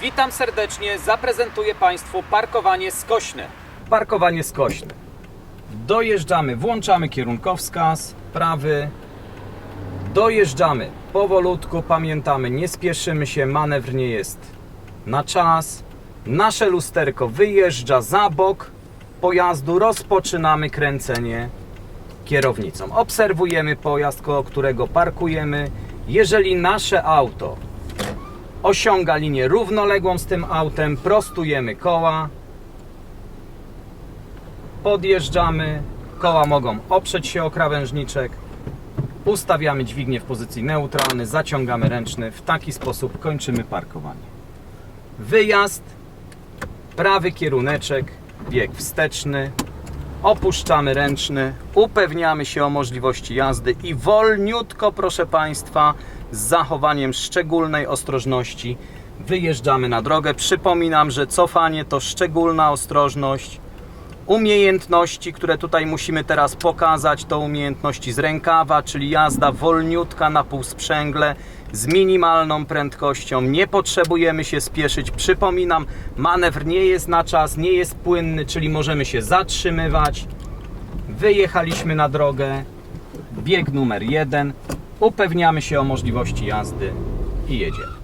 Witam serdecznie, zaprezentuję Państwu parkowanie skośne. Parkowanie skośne. Dojeżdżamy, włączamy kierunkowskaz, prawy. Dojeżdżamy powolutku, pamiętamy, nie spieszymy się, manewr nie jest na czas. Nasze lusterko wyjeżdża za bok pojazdu, rozpoczynamy kręcenie kierownicą. Obserwujemy pojazd, koło którego parkujemy. Jeżeli nasze auto osiąga linię równoległą z tym autem, prostujemy koła, podjeżdżamy, koła mogą oprzeć się o krawężniczek, ustawiamy dźwignię w pozycji neutralnej, zaciągamy ręczny, w taki sposób kończymy parkowanie. Wyjazd, prawy kieruneczek, bieg wsteczny, opuszczamy ręczny, upewniamy się o możliwości jazdy i wolniutko, proszę Państwa, z zachowaniem szczególnej ostrożności wyjeżdżamy na drogę. Przypominam, że cofanie to szczególna ostrożność. Umiejętności, które tutaj musimy teraz pokazać, to umiejętności z rękawa, czyli jazda wolniutka na półsprzęgle z minimalną prędkością. Nie potrzebujemy się spieszyć. Przypominam, manewr nie jest na czas, nie jest płynny, czyli możemy się zatrzymywać. Wyjechaliśmy na drogę. Bieg numer jeden. Upewniamy się o możliwości jazdy i jedziemy.